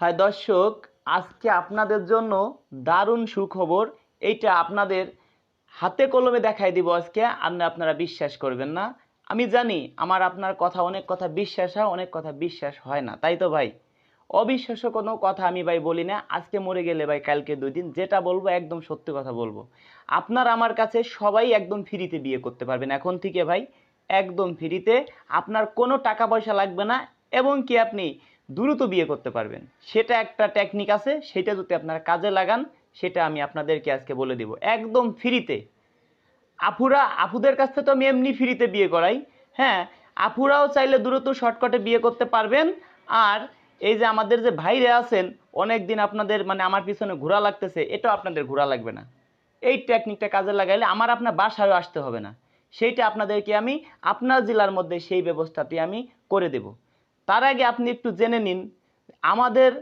হয় দর্শক, আজকে আপনাদের জন্য দারুণ সুখবর। এইটা আপনাদের হাতে কলমে দেখাই দিব আজকে আর না আপনারা বিশ্বাস করবেন না। আমি জানি আমার আপনার কথা অনেক কথা বিশ্বাস হয়, অনেক কথা বিশ্বাস হয় না, তাই তো ভাই? অবিশ্বাস্য কোনো কথা আমি ভাই বলি না, আজকে মরে গেলে ভাই কালকে দুই দিন, যেটা বলব একদম সত্যি কথা বলব। আপনার আমার কাছে সবাই একদম ফ্রিতে বিয়ে করতে পারবেন, এখন থেকে ভাই একদম ফ্রিতে। আপনার কোনো টাকা পয়সা লাগবে না, এবং কি আপনি দ্রুত বিয়ে করতে পারবেন। সেটা একটা টেকনিক আছে, সেটা যদি আপনারা কাজে লাগান, সেটা আমি আপনাদেরকে আজকে বলে দিব। একদম ফ্রিতে। আপুরা, আপুদের কাছ থেকে তো আমি এমনি ফ্রিতে বিয়ে করাই। হ্যাঁ আপুরাও চাইলে দ্রুত শর্টকাটে বিয়ে করতে পারবেন। আর এই যে আমাদের যে ভাইরা আছেন অনেক দিন আপনাদের মানে আমার পিছনে ঘোরা লাগতেছে, এটাও আপনাদের ঘোরা লাগবে না। এই টেকনিকটা কাজে লাগাইলে আমার আপনার বাসায় আসতে হবে না। সেইটা আপনাদেরকে আমি, আপনার জেলার মধ্যে সেই ব্যবস্থাটি আমি করে দেব। তার আগে আপনি একটু জেনে নিন, আমাদের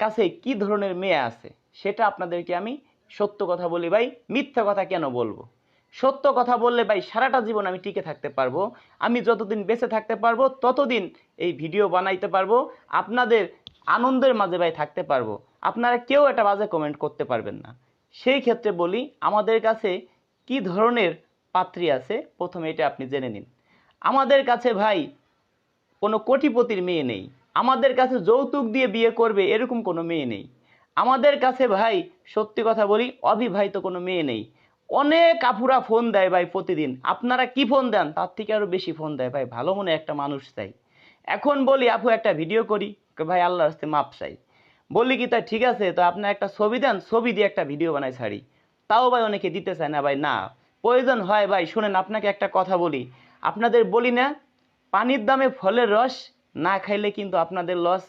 কাছে কি ধরনের মেয়ে আছে? সেটা আপনাদেরকে আমি সত্য কথা বলি ভাই, মিথ্যা কথা কেন বলব? সত্য কথা বললে ভাই সারাটা জীবন আমি টিকে থাকতে পারব, আমি যতদিন বেঁচে থাকতে পারব, ততদিন এই ভিডিও বানাইতে পারব, আপনাদের আনন্দের মাঝে ভাই থাকতে পারব। আপনারা কেউ একটা বাজে কমেন্ট করতে পারবেন না। সেই ক্ষেত্রে বলি, আমাদের কাছে কি ধরনের পাত্রী আছে? প্রথমে এটা আপনি জেনে নিন। আমাদের কাছে ভাই কোনো কোটিপতির মেয়ে নেই। আমাদের কাছে যৌতুক দিয়ে বিয়ে করবে এরকম কোনো মেয়ে নেই। আমাদের কাছে ভাই, সত্যি কথা বলি, অবিবাহিত কোনো মেয়ে নেই। অনেক আপুরা ফোন দেয় ভাই প্রতিদিন। আপনারা কি ফোন দেন? তার থেকে আরও বেশি ফোন দেয় ভাই। ভালো মনে একটা মানুষ চাই। এখন বলি, আপু, একটা ভিডিও করি। ভাই, আল্লাহর হস্তে মাপ চাই। বলি কি তাই ঠিক আছে, তো আপনার একটা ছবি দেন, ছবি দিয়ে একটা ভিডিও বানাই ছাড়ি। তাও ভাই অনেকে দিতে চায় না ভাই। না, প্রয়োজন হয় ভাই, শুনেন, আপনাকে একটা কথা বলি। আপনাদের বলি না পানির দামে ফলের রস না খাইলে কিন্তু আপনাদের লস।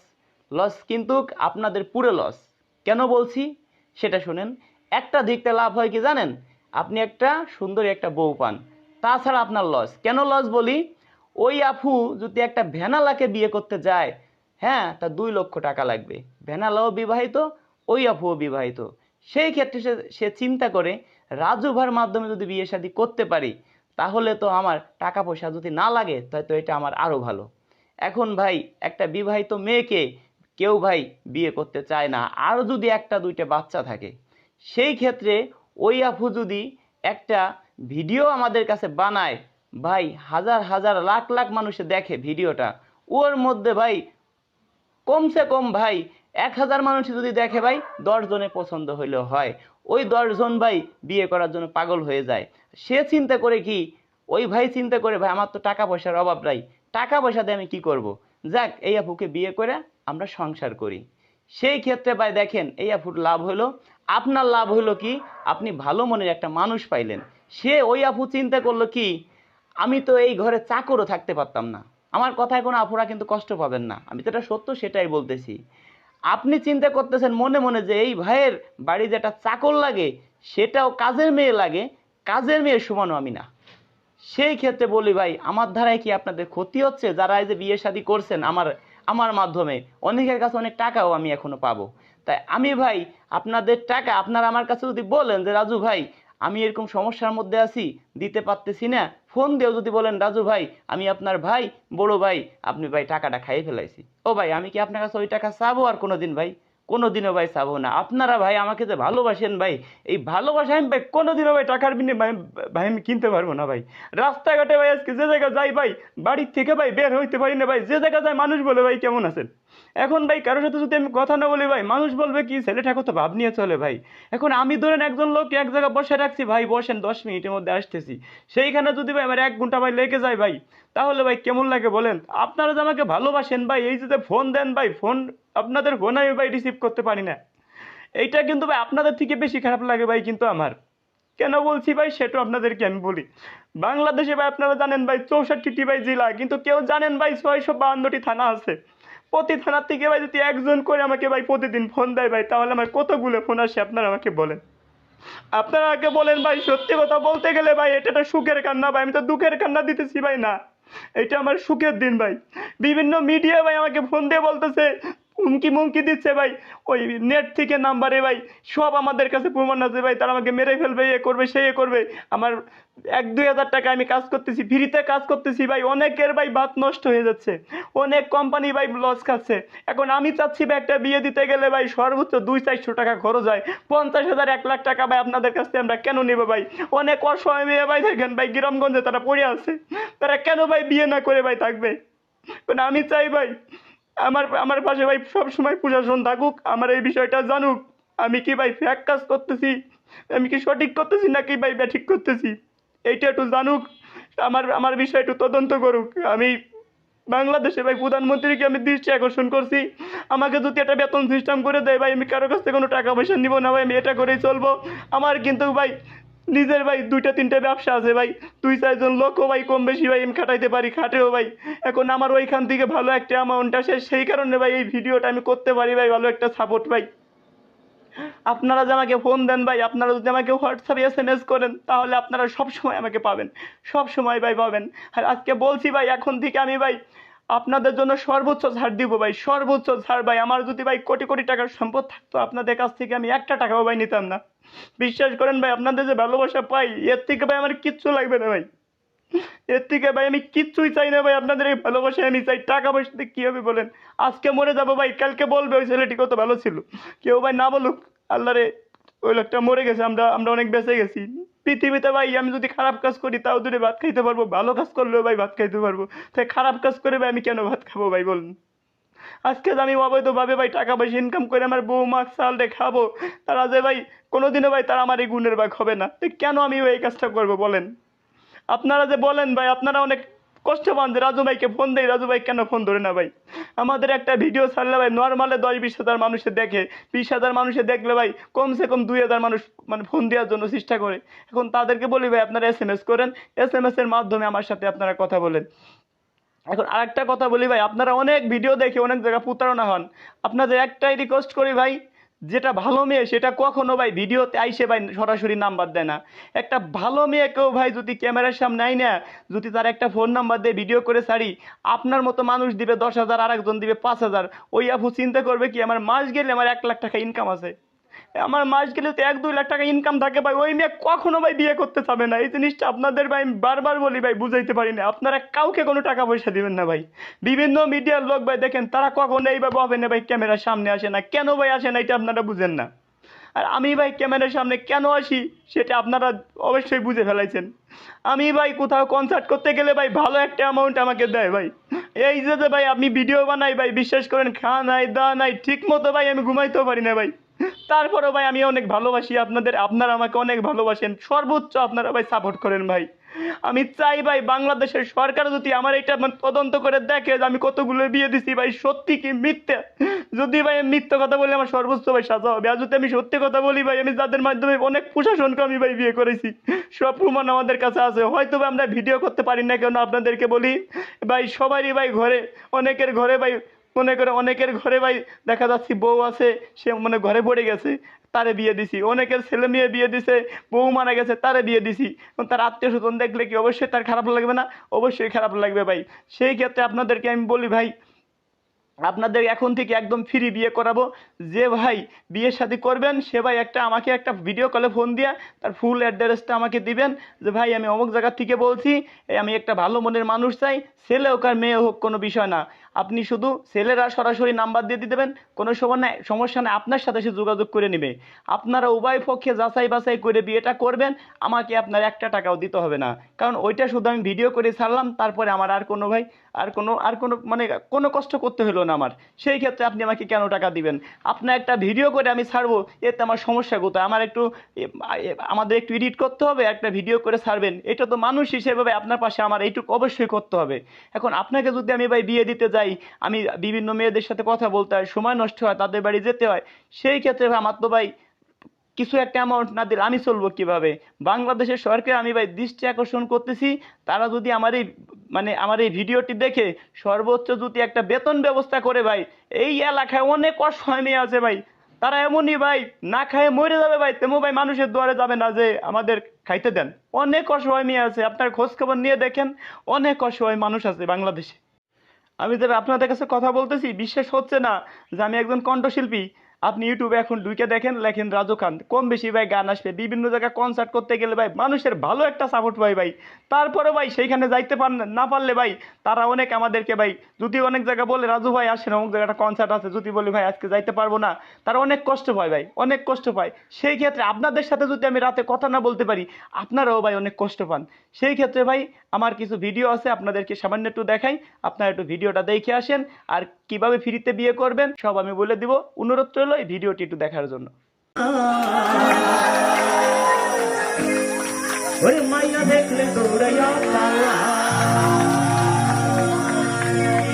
লস কিন্তু আপনাদের পুরো লস। কেন বলছি? সেটা শুনেন। একটা দিকটা লাভ হয় কি জানেন? আপনি একটা সুন্দরী একটা বউ পান। তাছাড়া আপনার লস। কেন লস বলি? ওই আফু যদি একটা ভ্যানালাকে বিয়ে করতে যায় হ্যাঁ তা দুই লক্ষ টাকা লাগবে। ভ্যানালাও বিবাহিত, ওই আফুও বিবাহিত। সেই ক্ষেত্রে সে চিন্তা করে রাজু ভার মাধ্যমে যদি বিয়ে শাদী করতে পারি তাহলে তো আমার টাকা পয়সা যদি না লাগে, তাই তো এটা আমার আরও ভালো। এখন ভাই, একটা বিবাহিত মেয়েকে কেউ ভাই বিয়ে করতে চায় না, আর যদি একটা দুইটা বাচ্চা থাকে, সেই ক্ষেত্রে ওই আফু যদি একটা ভিডিও আমাদের কাছে বানায়, ভাই, হাজার হাজার লাখ লাখ মানুষে দেখে ভিডিওটা, ওর মধ্যে ভাই কমসে কম ভাই এক হাজার মানুষ যদি দেখে ভাই দশজনে পছন্দ হইলেও হয়। ওই দশজন ভাই বিয়ে করার জন্য পাগল হয়ে যায়। সে চিন্তা করে কি? ওই ভাই চিন্তা করে, ভাই, আমার তো টাকা পয়সার অভাব নাই। টাকা পয়সা দিয়ে আমি কি করব। যাক, এই আপুকে বিয়ে করে আমরা সংসার করি। সেই ক্ষেত্রে ভাই দেখেন, এই আপুর লাভ হলো। আপনার লাভ হলো কি? আপনি ভালো মনের একটা মানুষ পাইলেন। সে ওই আপু চিন্তা করল কি? আমি তো এই ঘরে চাকরও থাকতে পারতাম না। আমার কথায় কোনো আপুরা কিন্তু কষ্ট পাবেন না। আমি এটা সত্য, সেটাই বলতেছি। আপনি চিন্তা করতেছেন মনে মনে যে এই ভাইয়ের বাড়ি যেটা চাকর লাগে, সেটাও কাজের মেয়ে লাগে কাজের মেয়ে সমানও আমি না। সেই ক্ষেত্রে বলি ভাই, আমার ধারায় কি আপনাদের ক্ষতি হচ্ছে? যারা এই যে বিয়ে শাদী করছেন আমার আমার মাধ্যমে, অনেকের কাছে অনেক টাকাও আমি এখনও পাবো। তাই আমি ভাই, আপনাদের টাকা, আপনারা আমার কাছে যদি বলেন যে, রাজু ভাই, আমি এরকম সমস্যার মধ্যে আছি, দিতে পারতেছি না। ফোন দিয়েও যদি বলেন, রাজু ভাই, আমি আপনার ভাই, বড় ভাই, আপনি ভাই টাকাটা খাইয়ে ফেলাইছি। ও ভাই, আমি কি আপনার কাছে ওই টাকা চাবো আর কোনোদিন ভাই? কোনোদিনও ভাই চাবো না। আপনারা ভাই আমাকে যে ভালোবাসেন ভাই, এই ভালোবাসা আমি ভাই কোনোদিনও ভাই টাকার বিনিময়ে ভাই আমি কিনতে পারব না ভাই। রাস্তাঘাটে ভাই আজকে যে জায়গায় যাই ভাই, বাড়ির থেকে ভাই বের হইতে পারি না ভাই। যে জায়গায় যায় মানুষ বলে ভাই কেমন আছেন? এখন ভাই কারোর সাথে যদি আমি কথা না বলি ভাই, মানুষ বলবে কি, ছেলেটা কত ভাব নিয়ে চলে ভাই। এখন আমি ধরেন একজন লোক এক জায়গায় বসে রাখছি ভাই, বসেন দশ মিনিটের মধ্যে আসতেছি। সেইখানে যদি ভাই আমার এক ঘণ্টা ভাই লেগে যায় ভাই, তাহলে ভাই কেমন লাগে বলেন? আপনারা যে আমাকে ভালোবাসেন ভাই, এই যে ফোন দেন ভাই, ফোন আপনাদের ফোন আমি ভাই রিসিভ করতে পারি না। এইটা কিন্তু ভাই আপনাদের থেকে বেশি খারাপ লাগে ভাই কিন্তু আমার। কেন বলছি ভাই? সেটা আপনাদেরকে আমি বলি। বাংলাদেশে ভাই আপনারা জানেন ভাই, চৌষট্টিটি ভাই জেলা, কিন্তু কেউ জানেন ভাই ছয়শো বাহান্নটি থানা আছে। প্রতি থানার থেকে ভাই যদি একজন করে আমাকে ভাই প্রতিদিন ফোন দেয় ভাই, তাহলে আমার কতগুলো ফোন আসে আপনারা আমাকে বলেন। আপনারা আগে বলেন ভাই, সত্যি কথা বলতে গেলে ভাই, এটা একটা সুখের কান্না ভাই, আমি তো দুঃখের কান্না দিতেছি ভাই, না। এটা আমার সুখের দিন ভাই। বিভিন্ন মিডিয়া ভাই আমাকে ফোন দিয়ে বলতেছে হুমকি মুমকি দিচ্ছে ভাই। ওই নেট থেকে নাম্বারে ভাই, সব আমাদের কাছে প্রমাণ আছে ভাই। তারা আমাকে মেরে ফেলবে, এ করবে, সে এ করবে। আমার এক দুই হাজার টাকা আমি কাজ করতেছি ফ্রিতে কাজ করতেছি ভাই। অনেকের ভাই বাত নষ্ট হয়ে যাচ্ছে। অনেক কোম্পানি ভাই লস খাচ্ছে। এখন আমি চাচ্ছি ভাই একটা বিয়ে দিতে গেলে ভাই সর্বোচ্চ দুই চারশো টাকা খরচ হয়। পঞ্চাশ হাজার, এক লাখ টাকা ভাই আপনাদের কাছ থেকে আমরা কেন নেব ভাই? অনেক অসহায় মেয়ে ভাই, দেখেন ভাই, গ্রামগঞ্জে তারা পড়ে আছে। তারা কেন ভাই বিয়ে না করে ভাই থাকবে? আমি চাই ভাই আমার আমার পাশে ভাই সব সময় প্রশাসন থাকুক, আমার এই বিষয়টা জানুক। আমি কি ভাই ফ্যাক কাজ করতেছি? আমি কি সঠিক করতেছি নাকি ভাই ব্যাঠিক করতেছি? এইটা একটু জানুক, আমার আমার বিষয় একটু তদন্ত করুক। আমি বাংলাদেশে ভাই প্রধানমন্ত্রীকে আমি দৃষ্টি আকর্ষণ করছি। আমাকে যদি একটা বেতন সিস্টেম করে দেয় ভাই, আমি কারও কাছ থেকে কোনো টাকা পয়সা নিব না ভাই, আমি এটা করেই চলবো। আমার কিন্তু ভাই নিজের ভাই, দুইটা, তিনটা ব্যবসা আছে ভাই। দুই, চারজন লোকও ভাই কম বেশি ভাই, আমি খাটাইতে পারি, খাটেও ভাই। এখন আমার ওইখান থেকে ভালো একটা অ্যামাউন্ট আসে, সেই কারণে ভাই এই ভিডিওটা আমি করতে পারি ভাই, ভালো একটা সাপোর্ট ভাই। আপনারা যে আমাকে ফোন দেন ভাই, আপনারা যদি আমাকে হোয়াটসঅ্যাপে এস এম এস করেন, তাহলে আপনারা সব সময় আমাকে পাবেন। সব সময় ভাই পাবেন। আর আজকে বলছি ভাই, এখন থেকে আমি ভাই আপনাদের জন্য সর্বোচ্চ ছাড় দিব ভাই, সর্বোচ্চ ছাড় ভাই। আমার যদি ভাই কোটি কোটি টাকার সম্পদ থাকতো, আপনাদের কাছ থেকে আমি একটা টাকাও ভাই নিতাম না। বিশ্বাস করেন ভাই, আপনাদের যে ভালোবাসা পাই, এর থেকে ভাই আমার কিচ্ছু লাগবে না ভাই। এর থেকে ভাই আমি কিচ্ছুই চাই না ভাই, আপনাদের এই ভালোবাসায় আমি চাই। টাকা পয়সা দিয়ে কী হবে বলেন? আজকে মরে যাব ভাই, কালকে বলবে ওই ছেলেটি কত ভালো ছিল। কেউ ভাই না বলুক আল্লাহ রে ওই লোকটা মরে গেছে, আমরা আমরা অনেক বেঁচে গেছি। পৃথিবীতে ভাই, আমি যদি খারাপ কাজ করি, তাও দূরে ভাত খাইতে পারব, ভালো কাজ করলেও ভাই ভাত খাইতে পারব। তাই খারাপ কাজ করে ভাই, আমি কেন ভাত খাব ভাই বলুন? আজকে আমি অবৈধভাবে ভাই টাকা পয়সা ইনকাম করে আমার বউ মাছ চাল রে খাব, তারা যে ভাই, কোনোদিনও ভাই তারা আমার এই গুণের ভাগ হবে না। তো কেন আমি এই কাজটা করব বলেন? আপনারা যে বলেন ভাই, আপনারা অনেক কষ্ট পান যে রাজু ভাইকে ফোন দেয় রাজু ভাই কেন ফোন ধরে না ভাই? আমাদের একটা ভিডিও ছাড়লে ভাই নর্মালে দশ বিশ হাজার মানুষে দেখে, বিশ হাজার মানুষে দেখলে ভাই, কমসে কম দুই হাজার মানুষ মানে ফোন দেওয়ার জন্য চেষ্টা করে। এখন তাদেরকে বলি ভাই, আপনারা এস এম এস করেন এস এম এস এর মাধ্যমে আমার সাথে আপনারা কথা বলেন। এখন আরেকটা কথা বলি ভাই, আপনারা অনেক ভিডিও দেখে অনেক জায়গায় প্রতারণা হন। আপনাদের একটাই রিকোয়েস্ট করি ভাই যেটা ভালো মেয়ে, সেটা কখনো ভাই ভিডিওতে আইসে ভাই সরাসরি নাম্বার দেয় না। একটা ভালো মেয়েকেও ভাই যদি ক্যামেরার সামনে আই না যদি তার একটা ফোন নাম্বার দিয়ে ভিডিও করে ছাড়ি, আপনার মতো মানুষ দিবে দশ হাজার আর একজন দিবে পাঁচ হাজার, ওই আপু চিন্তা করবে কি, আমার মাস গেলে আমার এক লাখ টাকা ইনকাম আছে। আমার মাস গেলে তো এক, দুই লাখ টাকা ইনকাম থাকে ভাই। ওই মেয়ে কখনো ভাই বিয়ে করতে চাবে না। এই জিনিসটা আপনাদের ভাই বারবার বলি ভাই, বুঝাইতে পারি না। আপনারা কাউকে কোনো টাকা পয়সা দিবেন না ভাই। বিভিন্ন মিডিয়ার লোক ভাই, দেখেন, তারা কখনো এইভাবে হবে না ভাই, ক্যামেরার সামনে আসে না। কেন ভাই আসে না, এটা আপনারা বুঝেন না। আর আমি ভাই, ক্যামেরার সামনে কেন আসি, সেটা আপনারা অবশ্যই বুঝে ফেলাইছেন। আমি ভাই, কোথাও কনসার্ট করতে গেলে ভাই, ভালো একটা অ্যামাউন্ট আমাকে দেয় ভাই। এই যে যে ভাই, আপনি ভিডিও বানাই ভাই, বিশ্বাস করেন খা নাই দা নাই ঠিক মতো ভাই, আমি ঘুমাইতেও পারি না ভাই। তারপরেও ভাই, আমি অনেক ভালোবাসি আপনাদের, আপনারা আমাকে অনেক ভালোবাসেন। সর্বোচ্চ আপনারা ভাই সাপোর্ট করেন ভাই। আমি চাই ভাই, বাংলাদেশের সরকার যদি আমার এটা মানে তদন্ত করে দেখে যে আমি কতগুলো বিয়ে দিছি ভাই, সত্যি কি মিথ্যে? যদি ভাই আমি মিথ্যে কথা বলি, আমার সর্বোচ্চ ভাই সাজা হবে। আর যদি আমি সত্যি কথা বলি ভাই, আমি যাদের মাধ্যমে অনেক প্রশাসনকে আমি ভাই বিয়ে করেছি, সব প্রমাণ আমাদের কাছে আছে। হয়তো আমরা ভিডিও করতে পারি না কেন আপনাদেরকে বলি। ভাই, সবারই ভাই ঘরে, অনেকের ঘরে ভাই মনে করে অনেকের ঘরে ভাই দেখা যাচ্ছে বউ আছে, সে মানে ঘরে পড়ে গেছে, তারে বিয়ে দিছি। অনেকের ছেলে মেয়ে বিয়ে দিছে, বউ মারা গেছে, তারে বিয়ে দিছি। তার আত্মীয় স্বজন দেখলে কি অবশ্যই তার খারাপ লাগবে না? অবশ্যই খারাপ লাগবে ভাই। সেই ক্ষেত্রে আপনাদেরকে আমি বলি ভাই, আপনাদের এখন থেকে একদম ফ্রি বিয়ে করাবো। যে ভাই বিয়ের সাথে করবেন, সে ভাই একটা আমাকে একটা ভিডিও কলে ফোন দিয়ে তার ফুল অ্যাড্রেসটা আমাকে দিবেন যে, ভাই, আমি অমুক জায়গার থেকে বলছি আমি একটা ভালো মনের মানুষ চাই, ছেলে হোক আর মেয়ে হোক, কোনো বিষয় না। আপনি শুধু ছেলেরা সরাসরি নাম্বার দিয়ে দিয়ে দেবেন কোনো সময় সমস্যা নেই, আপনার সাথে সে যোগাযোগ করে নেবে। আপনারা উভয় পক্ষে যাচাই বাছাই করে বিয়েটা করবেন, আমাকে আপনার একটা টাকাও দিতে হবে না। কারণ ওইটা শুধু আমি ভিডিও করে ছাড়লাম, তারপরে আমার আর কোনো ভাই, আর কোনো আর কোনো মানে কোনো কষ্ট করতে হলো না আমার। সেই ক্ষেত্রে আপনি আমাকে কেন টাকা দিবেন? আপনার একটা ভিডিও করে আমি ছাড়বো, এতে আমার সমস্যা কোথায়? আমার একটু আমাদের একটু এডিট করতে হবে, একটা ভিডিও করে ছাড়বেন। এটা তো মানুষ হিসেবে আপনার পাশে আমার এইটুকু অবশ্যই করতে হবে। এখন আপনাকে যদি আমি ভাই বিয়ে দিতে যাই আমি বিভিন্ন মেয়েদের সাথে কথা বলতে হয়, সময় নষ্ট হয়, তাদের বাড়ি যেতে হয়, সেই ক্ষেত্রে আমার তো ভাই কিছু একটা অ্যামাউন্ট না দিলে আমি চলবো কীভাবে? বাংলাদেশের সরকার, আমি ভাই দৃষ্টি আকর্ষণ করতেছি, তারা যদি আমার এই মানে আমার এই ভিডিওটি দেখে সর্বোচ্চ যদি একটা বেতন ব্যবস্থা করে ভাই, এই এলাকায় অনেক অসহায় মেয়ে আছে ভাই, তারা এমনই ভাই, না খায় মরে যাবে ভাই, তেমন ভাই মানুষের দুয়ারে যাবে না যে আমাদের খাইতে দেন। অনেক অসহায় মেয়ে আছে, আপনার খোঁজ খবর নিয়ে দেখেন, অনেক অসহায় মানুষ আছে বাংলাদেশে। আমি যে আপনাদের কাছে কথা বলতেছি বিশ্বাস হচ্ছে না যে আমি একজন কণ্ঠশিল্পী। আপনি ইউটিউবে এখন ঢুকে দেখেন, লেখেন রাজু খান, কম বেশি ভাই গান আসবে, বিভিন্ন জায়গায় কনসার্ট করতে গেলে ভাই মানুষের ভালো একটা সাপোর্ট পাই ভাই। তারপরে ভাই সেইখানে যাইতে পার না পারলে ভাই তারা অনেক আমাদেরকে ভাই, যদি অনেক জায়গা বলে, রাজু ভাই আসেন, অমুক জায়গাটা কনসার্ট আছে। যদি বলি, ভাই আজকে যাইতে পারব না। তারা অনেক কষ্ট পায় ভাই, অনেক কষ্ট পায়। সেই ক্ষেত্রে আপনাদের সাথে যদি আমি রাতে কথা না বলতে পারি, আপনারাও ভাই অনেক কষ্ট পান। সেই ক্ষেত্রে ভাই আমার কিছু ভিডিও আছে, আপনাদেরকে সামান্য একটু দেখাই। আপনারা একটু ভিডিওটা দেখে আসেন, আর কীভাবে ফ্রিতে বিয়ে করবেন সব আমি বলে দিব। অনুরোধ রইল এই ভিডিওটি একটু দেখার জন্য। ওরে মাইয়া দেখলে দৌড়াইয়া পালা।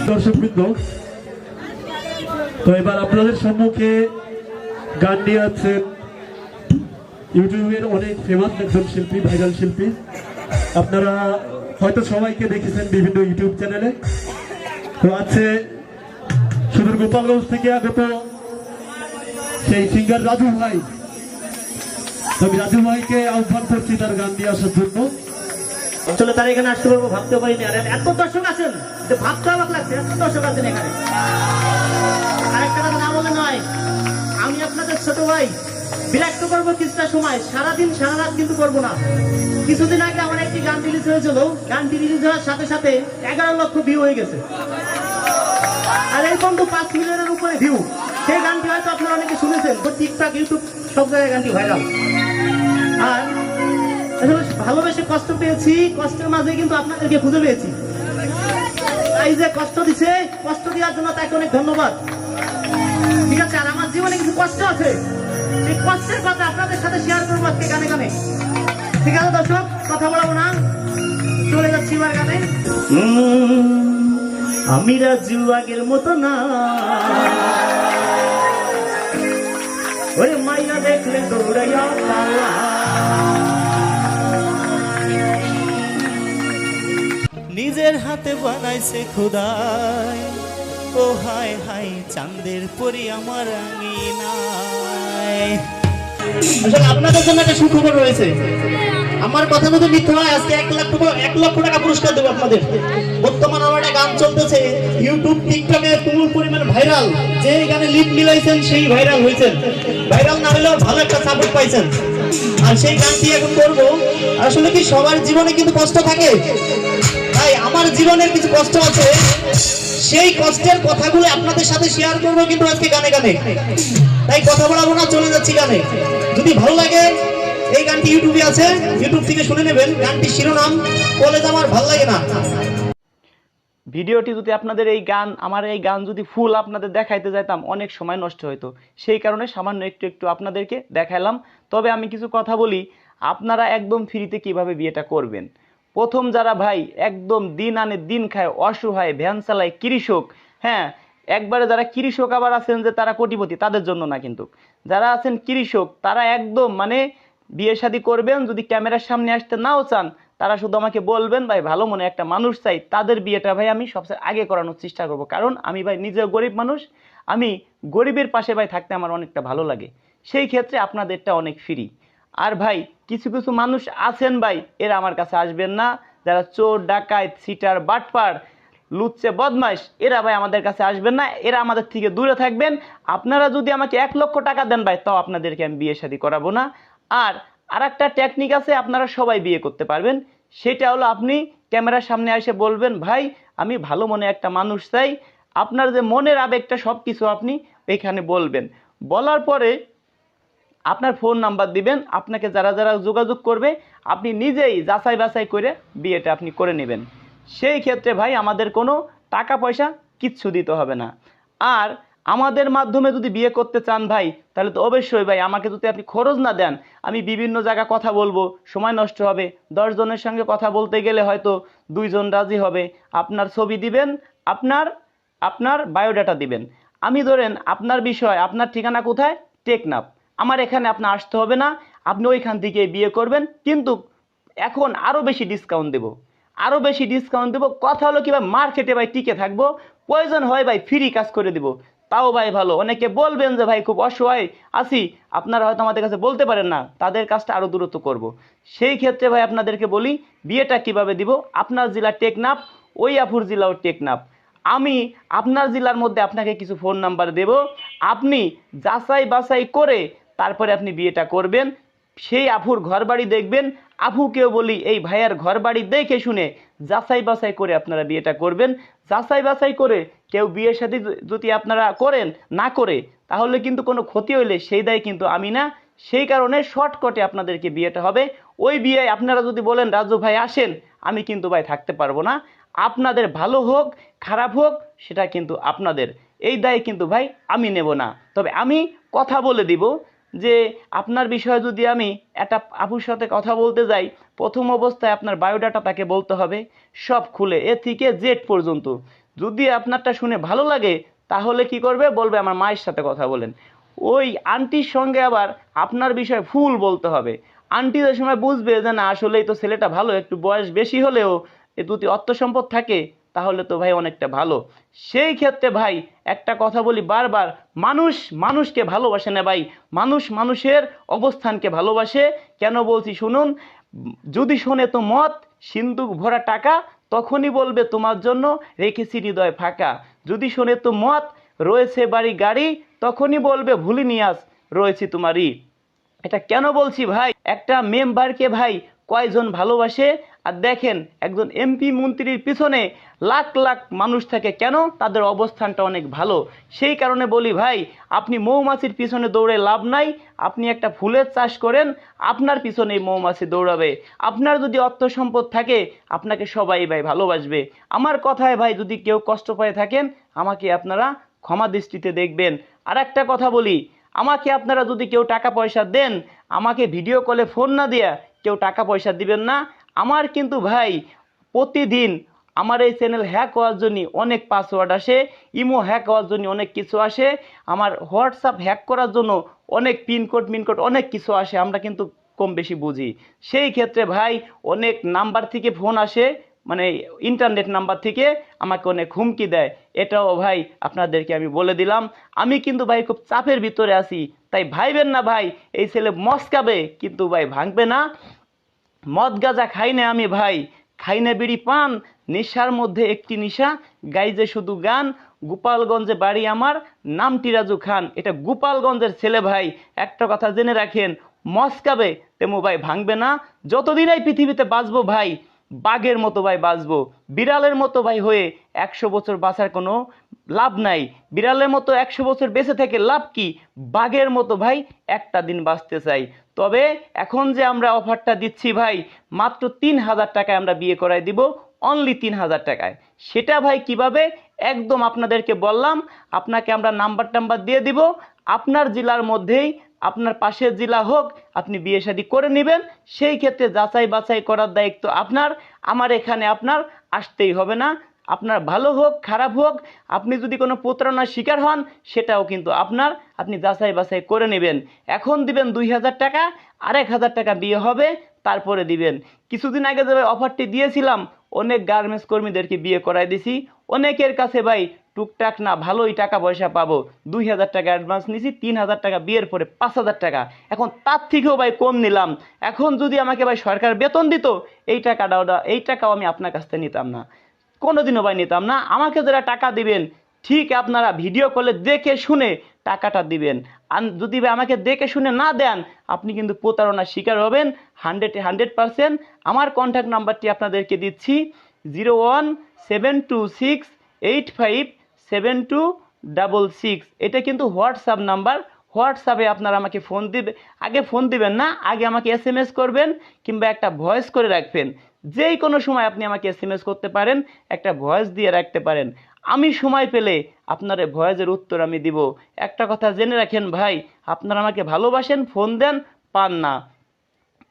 দর্শকবৃন্দ তো এবার আপনাদের সম্মুখে গান নিয়ে আছেন ইউটিউবের অনেক ফেমাস একজন শিল্পী ভাইরাল শিল্পী। আপনারা হয়তো সবাইকে দেখেছেন বিভিন্ন ইউটিউব চ্যানেলে তো আছে সুদূর গোপালগঞ্জ থেকে আগত সেই সিঙ্গার রাজু ভাই। আমি রাজু ভাইকে আহ্বান করছি তার গান নিয়ে আসার জন্য। আসলে তারা এখানে আসতে পারব ভাবতে পারিনি। আর এত দর্শক আছেন, যে ভাবতে অবাক লাগছে, এত দর্শক আছেন এখানে। আরেকটা কথা না বলে নয়, আমি আপনাদের ছোট ভাই বিরক্ত করব কিছুটা সময়। সারাদিন সারা রাত কিন্তু করব না। কিছুদিন আগে আমার একটি গান রিলিজ হয়েছিল। গানটি রিলিজ হওয়ার সাথে সাথে এগারো লক্ষ ভিউ হয়ে গেছে। আর এই পর্যন্ত পাঁচ মিলিয়নের উপরে ভিউ সেই গানটি হয়তো আপনারা অনেকে শুনেছেন টিকটক ইউটিউব সব জায়গায় গানটি ভাইরাল আর ভালোবেসে কষ্ট পেয়েছি, কষ্টের মাঝে কিন্তু আপনাদেরকে খুঁজে পেয়েছি। তাই যে কষ্ট দিছে, কষ্ট দেওয়ার জন্য তাকে অনেক ধন্যবাদ। ঠিক আছে, আর আমার জীবনে কিছু কষ্ট আছে। এই কষ্টের কথা আপনাদের সাথে শেয়ার করব আজকে গানে গানে। ঠিক আছে, দর্শক, কথা বলব না। চলে যাচ্ছি এবার গানে। আমি রাজু আগের মতো না। ওরে মাইয়া দেখলে দৌড়াইয়া পালা নিজের হাতে বানাইছে খোদাই। ও হায় হায় চাঁদের পরি আমার আঙিনায়। আসলে আপনাদের জন্য একটা সুখবর রয়েছে। আমার কথা যদি মিথ্যা হয় আজকে এক লাখ টাকা এক লক্ষ টাকা পুরস্কার দেবো আপনাদের। বর্তমান আমার চলতেছে। ইউটিউব টিকটকে তুমুল পরিমাণ ভাইরাল যে গানে লিপ মিলাইছেন, সেই ভাইরাল হয়েছেন। ভাইরাল না হলেও ভালো একটা সাপোর্ট পাইছেন। আর সেই গানটি এখন করব। আসলে কি সবার জীবনে কিন্তু কষ্ট থাকে? তাই আমার জীবনের কিছু কষ্ট আছে। সেই কষ্টের কথাগুলো আপনাদের সাথে শেয়ার করব কিন্তু আজকে গানে গানে। তাই কথা বলাবো না, চলে যাচ্ছি গানে। যদি ভালো লাগে, এই গানটি ইউটিউবে আছে। ইউটিউব থেকে শুনে নেবেন। গানটির শিরোনাম কলেজ আমার ভালো লাগে না। ভিডিওটি যদি আপনাদের এই গান, আমার এই গান যদি ফুল আপনাদের দেখাইতে যাইতাম, অনেক সময় নষ্ট হতো সেই কারণে সামান্য একটু একটু আপনাদেরকে দেখালাম তবে আমি কিছু কথা বলি, আপনারা একদম ফ্রিতে কীভাবে বিয়েটা করবেন? প্রথম যারা ভাই, একদম দিন আনে দিন খায়, অসহায়, ভ্যান চালায়, কৃষক হ্যাঁ? একবারে যারা কৃষক আবার আছেন যে তারা কোটিপতি, তাদের জন্য না কিন্তু। যারা আছেন কৃষক, তারা একদম মানে বিয়ে শাদী করবেন, যদি ক্যামেরার সামনে আসতে নাও চান তারা শুধু আমাকে বলবেন, ভাই, ভালো মনে একটা মানুষ চাই, তাদের বিয়েটা ভাই আমি সবচেয়ে আগে করানোর চেষ্টা করব। কারণ আমি ভাই নিজেও গরিব মানুষ, আমি গরিবের পাশে ভাই থাকতে আমার অনেকটা ভালো লাগে। সেই ক্ষেত্রে আপনাদেরটা অনেক ফ্রি আর ভাই, কিছু কিছু মানুষ আছেন ভাই, এরা আমার কাছে আসবেন না। যারা চোর, ডাকাত সিটার বাটপার লুচ্ছে বদমাইশ, এরা ভাই আমাদের কাছে আসবেন না। এরা আমাদের থেকে দূরে থাকবেন। আপনারা যদি আমাকে এক লক্ষ টাকা দেন ভাই, তাও আপনাদেরকে আমি বিয়ে শাদী করাবো না। আর আর একটা টেকনিক আছে, আপনারা সবাই বিয়ে করতে পারবেন। সেটা হলো আপনি ক্যামেরার সামনে এসে বলবেন, ভাই, আমি ভালো মনে একটা মানুষ চাই। আপনার যে মনের আবেগটা সব কিছু আপনি এখানে বলবেন। বলার পরে আপনার ফোন নাম্বার দিবেন, আপনাকে যারা যারা যোগাযোগ করবে, আপনি নিজেই যাচাই বাছাই করে বিয়েটা আপনি করে নেবেন। সেই ক্ষেত্রে ভাই, আমাদের কোনো টাকা পয়সা কিচ্ছু দিতে হবে না। আর আমাদের মাধ্যমে যদি বিয়ে করতে চান ভাই, তাহলে তো অবশ্যই ভাই, আমাকে যদি আপনি খরচ না দেন, আমি বিভিন্ন জায়গা কথা বলব, সময় নষ্ট হবে। দশ জনের সঙ্গে কথা বলতে গেলে হয়তো দুইজন রাজি হবে। আপনার ছবি দিবেন, আপনার আপনার বায়োডাটা দিবেন। আমি ধরেন, আপনার বিষয়, আপনার ঠিকানা কোথায়? টেকনাফ। আমার এখানে আপনার আসতে হবে না, আপনি ওইখান থেকে বিয়ে করবেন, কিন্তু এখন আরও বেশি ডিসকাউন্ট দেবো। আরও বেশি ডিসকাউন্ট দেবো। কথা হলো কি ভাই মার্কেটে ভাই টিকে থাকব। প্রয়োজন হয় ভাই ফ্রি কাজ করে দিব। তাও ভাই ভালো। অনেকে বলবেন যে, ভাই, খুব অসহায় আছি। আপনারা হয়তো আমাদের কাছে বলতে পারেন না। তাদের কাজটা আরও দূরত্ব করব। সেই ক্ষেত্রে ভাই আপনাদেরকে বলি, বিয়েটা কীভাবে দিব? আপনার জেলা টেকনাফ, ওই আফুর জেলাও টেকনাফ। আমি আপনার জেলার মধ্যে আপনাকে কিছু ফোন নাম্বার দেব। আপনি যাচাই বাছাই করে তারপরে আপনি বিয়েটা করবেন। সেই আফুর ঘর বাড়ি দেখবেন। আফুকেও বলি, এই ভাইয়ার ঘর বাড়ি দেখে শুনে যাচাই বাছাই করে আপনারা বিয়েটা করবেন। যাচাই বাছাই করে কেউ বিয়ের সাথে যদি আপনারা করেন, না করে, তাহলে কিন্তু কোনো ক্ষতি হইলে সেই দায় কিন্তু আমি না। সেই কারণে শর্টকটে আপনাদেরকে বিয়েটা হবে। ওই বিয়ে আপনারা যদি বলেন, রাজু ভাই আসেন, আমি কিন্তু ভাই থাকতে পারব না। আপনাদের ভালো হোক, খারাপ হোক, সেটা কিন্তু আপনাদের। এই দায় কিন্তু ভাই আমি নেব না। তবে আমি কথা বলে দিব যে, আপনার বিষয়ে যদি আমি একটা আপুর সাথে কথা বলতে যাই প্রথম অবস্থায় আপনার বায়োডাটা তাকে বলতে হবে, সব খুলে, এ থেকে জেড পর্যন্ত। যদি আপনারটা শুনে ভালো লাগে, তাহলে কি করবে? বলবে আমার মায়ের সাথে কথা বলেন। ওই আন্টির সঙ্গে আবার আপনার বিষয়ে ফুল বলতে হবে। আন্টি যে সময় বুঝবে যে না, আসলেই তো ছেলেটা ভালো, একটু বয়স বেশি হলেও এ দুটি অর্থ সম্পদ থাকে, তাহলে তো ভাই অনেকটা ভালো। সেই ক্ষেত্রে ভাই একটা কথা বলি বারবার, মানুষ মানুষকে ভালোবাসে না ভাই, মানুষ মানুষের অবস্থানকে ভালোবাসে। কেন বলছি শুনুন যদি শোনে তো মত সিন্দুক ভরা টাকা, তখনই বলবে তোমার জন্য রেখেছি হৃদয় ফাঁকা। যদি শোনে তো মত রয়েছে বাড়ি গাড়ি, তখনই বলবে ভুলিনি নিয়াস রয়েছি তোমারই। এটা কেন বলছি ভাই? একটা মেম্বারকে ভাই কয়জন ভালোবাসে? আর দেখেন, একজন এমপি মন্ত্রীর পিছনে লাখ লাখ মানুষ থাকে। কেন? তাদের অবস্থানটা অনেক ভালো। সেই কারণে বলি, ভাই, আপনি মৌমাছির পিছনে দৌড়ে লাভ নাই। আপনি একটা ফুলের চাষ করেন, আপনার পিছনেই মৌমাছি দৌড়াবে। আপনার যদি অর্থ সম্পদ থাকে, আপনাকে সবাই ভাই ভালোবাসবে। আমার কথায় ভাই, যদি কেউ কষ্ট পেয়ে থাকেন, আমাকে আপনারা ক্ষমা দৃষ্টিতে দেখবেন। আর একটা কথা বলি, আমাকে আপনারা যদি কেউ টাকা পয়সা দেন, আমাকে ভিডিও কলে ফোন না দিয়া কেউ টাকা পয়সা দিবেন না। আমার কিন্তু ভাই প্রতিদিন আমার এই চ্যানেল হ্যাক হওয়ার জন্য অনেক পাসওয়ার্ড আসে ইমো হ্যাক হওয়ার জন্য অনেক কিছু আসে, আমার হোয়াটসঅ্যাপ হ্যাক করার জন্য অনেক পিনকোড মিনকোড অনেক কিছু আসে, আমরা কিন্তু কম বেশি বুঝি। সেই ক্ষেত্রে ভাই অনেক নাম্বার থেকে ফোন আসে মানে ইন্টারনেট নাম্বার থেকে আমাকে অনেক হুমকি দেয়। এটাও ভাই আপনাদেরকে আমি বলে দিলাম। আমি কিন্তু ভাই খুব চাপের ভিতরে আছি, তাই ভাইবেন না ভাই, এই ছেলে মস্কাবে, কিন্তু ভাই ভাঙবে না। মদ গাঁজা খাই না আমি ভাই, খাই না বিড়ি পান, নেশার মধ্যে একটি নেশা গাইজে শুধু গান, গোপালগঞ্জে বাড়ি আমার নামটি রাজু খান। এটা গোপালগঞ্জের ছেলে ভাই। একটা কথা জেনে রাখেন, মস্কাবে তেমো ভাই ভাঙবে না, যতদিন এই পৃথিবীতে বাঁচবো ভাই। বাঘের মতো ভাই বাঁচবো। বিড়ালের মতো ভাই হয়ে একশো বছর বাঁচার কোনো লাভ নাই। বিড়ালের মতো একশো বছর বেঁচে থেকে লাভ কি? বাঘের মতো ভাই একটা দিন বাঁচতে চাই। তবে এখন যে আমরা অফারটা দিচ্ছি ভাই, মাত্র তিন হাজার টাকায় আমরা বিয়ে করাই দিব অনলি তিন হাজার টাকায়। সেটা ভাই কীভাবে? একদম আপনাদেরকে বললাম, আপনাকে আমরা নাম্বার টাম্বার দিয়ে দিব। আপনার জেলার মধ্যেই আপনার পাশের জেলা হোক, আপনি বিয়ে শাদী করে নেবেন, সেই ক্ষেত্রে যাচাই বাছাই করার দায়িত্ব আপনার, আমার এখানে আপনার, আসতেই হবে না। আপনার ভালো হোক, খারাপ হোক, আপনি যদি কোনো প্রতারণার শিকার হন, সেটাও কিন্তু আপনার, আপনি যাচাই বাছাই করে নেবেন। এখন দিবেন দুই হাজার টাকা, আরেক হাজার টাকা বিয়ে হবে, তারপরে দিবেন। কিছুদিন আগে যে অফারটি দিয়েছিলাম, অনেক গার্মেন্টস কর্মীদেরকে বিয়ে করাই দিছি অনেকের কাছে ভাই টুকটাক না ভালোই টাকা পয়সা পাবো। দুই হাজার টাকা অ্যাডভান্স নিছি, তিন হাজার টাকা বিয়ের পরে পাঁচ হাজার টাকা। এখন তার থেকেও ভাই কম নিলাম। এখন যদি আমাকে ভাই সরকার বেতন দিত, এই টাকাটাও এই টাকাও আমি আপনার কাছ থেকে নিতাম না। কোনোদিনও ভাই নিতাম না। আমাকে যারা টাকা দিবেন, ঠিক আপনারা ভিডিও কলে দেখে শুনে টাকাটা দিবেন। আর যদি ভাই আমাকে দেখে শুনে না দেন, আপনি কিন্তু প্রতারণার শিকার হবেন। হান্ড্রেড হান্ড্রেড পারসেন্ট আমার কন্ট্যাক্ট নাম্বারটি আপনাদেরকে দিচ্ছি। Zero one seven two six eight five seven two double six এটা কিন্তু হোয়াটসঅ্যাপ নাম্বার হোয়াটসঅ্যাপে আপনারা আমাকে ফোন দিবে, আগে ফোন দিবেন না, আগে আমাকে এস এম এস করবেন কিংবা একটা ভয়েস করে রাখবেন। যেই কোনো সময় আপনি আমাকে এস এম এস করতে পারেন, একটা ভয়েস দিয়ে রাখতে পারেন। আমি সময় পেলে আপনার ভয়েসের উত্তর আমি দিব। একটা কথা জেনে রাখেন ভাই, আপনারা আমাকে ভালোবাসেন ফোন দেন, পান না।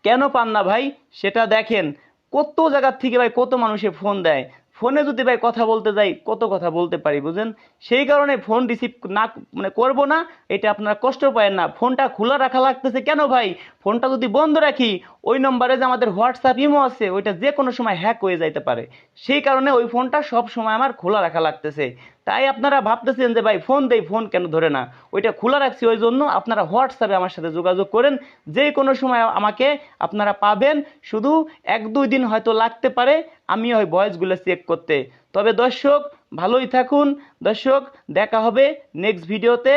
কেন পান না ভাই? সেটা দেখেন। কত জায়গার থেকে ভাই কত মানুষে ফোন দেয়? ফোনে যদি ভাই কথা বলতে যাই, কত কথা বলতে পারি, বুঝেন? সেই কারণে ফোন রিসিভ না মানে করব না, এটা আপনারা কষ্ট পায় না। ফোনটা খোলা রাখা লাগতেছে কেন ভাই? ফোনটা যদি বন্ধ রাখি, ওই নম্বরে যে আমাদের হোয়াটসঅ্যাপ ইমো আছে, ওইটা যে কোনো সময় হ্যাক হয়ে যাইতে পারে। সেই কারণে ওই ফোনটা সব সময় আমার খোলা রাখা লাগতেছে। তাই আপনারা ভাবতেছেন যে, ভাই ফোন দেই ফোন কেন ধরে না? ওইটা খোলা রাখছি ওই জন্য আপনারা হোয়াটসঅ্যাপে আমার সাথে যোগাযোগ করেন। যে কোনো সময় আমাকে আপনারা পাবেন। শুধু এক, দুই দিন হয়তো লাগতে পারে। আমি ওই ভয়েসগুলো চেক করতে। তবে দর্শক, ভালোই থাকুন। দর্শক, দেখা হবে নেক্সট ভিডিওতে